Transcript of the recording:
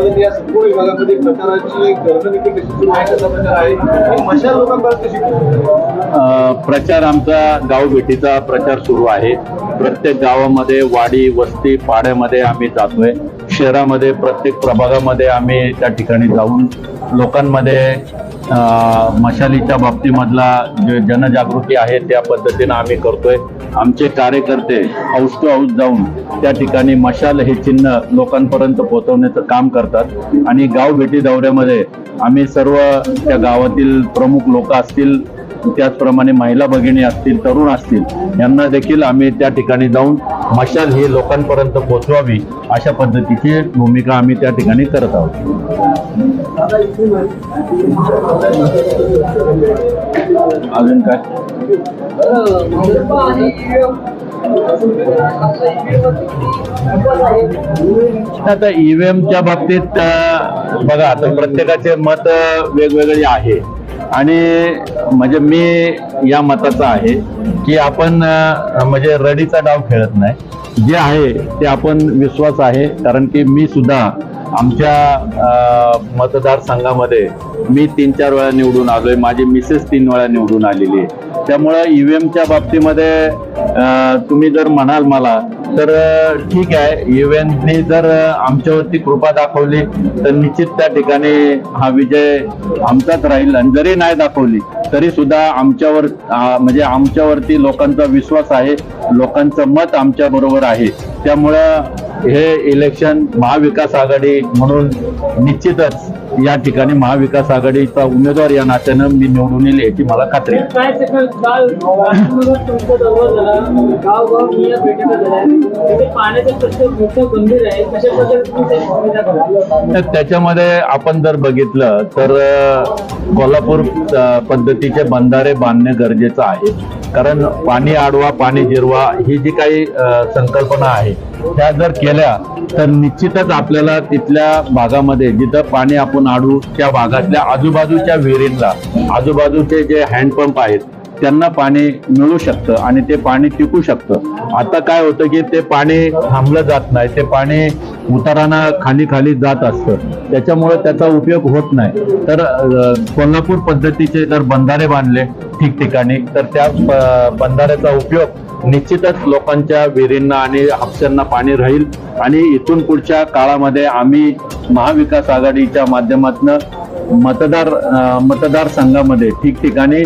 म्हणजे या संपूर्ण विभागामध्ये प्रचाराची सुरू आहे प्रचार आहे. आणि मशाल लोकांपर्यंत प्रचार आमचा गाव भेटीचा प्रचार सुरू आहे. प्रत्येक गावामध्ये वाडी वस्ती पाड्यामध्ये आम्ही जातोय. शहरामध्ये प्रत्येक प्रभागामध्ये आम्ही त्या ठिकाणी जाऊन लोकांमध्ये मशालीच्या बाबतीमधला जे जनजागृती आहे त्या पद्धतीनं आम्ही करतोय. आमचे कार्यकर्ते हाऊस टू हाऊस जाऊन त्या ठिकाणी मशाल हे चिन्ह लोकांपर्यंत पोहोचवण्याचं काम करतात. आणि गाव भेटी दौऱ्यामध्ये आम्ही सर्व त्या गावातील प्रमुख लोक असतील त्याचप्रमाणे महिला भगिनी असतील तरुण असतील यांना देखील आम्ही त्या ठिकाणी जाऊन मशाल ही लोकांपर्यंत पोहोचवावी अशा पद्धतीची भूमिका आम्ही त्या ठिकाणी करत आहोत. अजून काय? आता ईव्हीएमच्या बाबतीत बघा आता प्रत्येकाचे मत वेगवेगळे आहे. आणि म्हणजे मी या मताचा आहे की आपण म्हणजे रडीचा डाव खेळत नाही. जे आहे ते आपण विश्वास आहे कारण की मी सुद्धा आमच्या मतदारसंघामध्ये मी तीन चार वेळा निवडून आलोय. माझी मिसेस तीन वेळा निवडून आलेली आहे. त्यामुळं ईव्हीएमच्या बाबतीमध्ये तुम्ही जर म्हणाल मला तर ठीक आहे. ईव्हीएमनी जर आमच्यावरती कृपा दाखवली तर निश्चित त्या ठिकाणी हा विजय आमचाच राहील. आणि जरी नाही दाखवली तरी सुद्धा आमच्यावर म्हणजे आमच्यावरती लोकांचा विश्वास आहे. लोकांचं मत आमच्या बरोबर आहे. त्यामुळं हे इलेक्शन महाविकास आघाडी म्हणून निश्चितच या ठिकाणी महाविकास आघाडीचा उमेदवार या नात्यानं मी निवडून येईल याची मला खात्री त्याच्यामध्ये आपण जर बघितलं तर कोल्हापूर पद्धतीचे बंधारे बांधणे गरजेचं आहे. कारण पाणी आडवा पाणी जिरवा ही जी काही संकल्पना आहे त्या जर केल्या तर निश्चितच आपल्याला तिथल्या भागामध्ये जिथं पाणी आपण आडू त्या भागातल्या आजूबाजूच्या विहिरींना आजूबाजूचे जे हँडपंप आहेत त्यांना पाणी मिळू शकतं आणि ते पाणी टिकू शकतं. आता काय होतं की ते पाणी थांबलं जात नाही ते पाणी उताराना खाली खाली जात असतं. त्याच्यामुळे त्याचा उपयोग होत नाही. तर कोल्हापूर पद्धतीचे जर बंधारे बांधले ठिकठिकाणी तर त्या बंधाऱ्याचा उपयोग निश्चितच लोकांच्या विहिरींना आणि हापशांना पाणी राहील. आणि इथून पुढच्या काळामध्ये आम्ही महाविकास आघाडीच्या माध्यमातून मतदार मतदार मतदारसंघामध्ये ठिकठिकाणी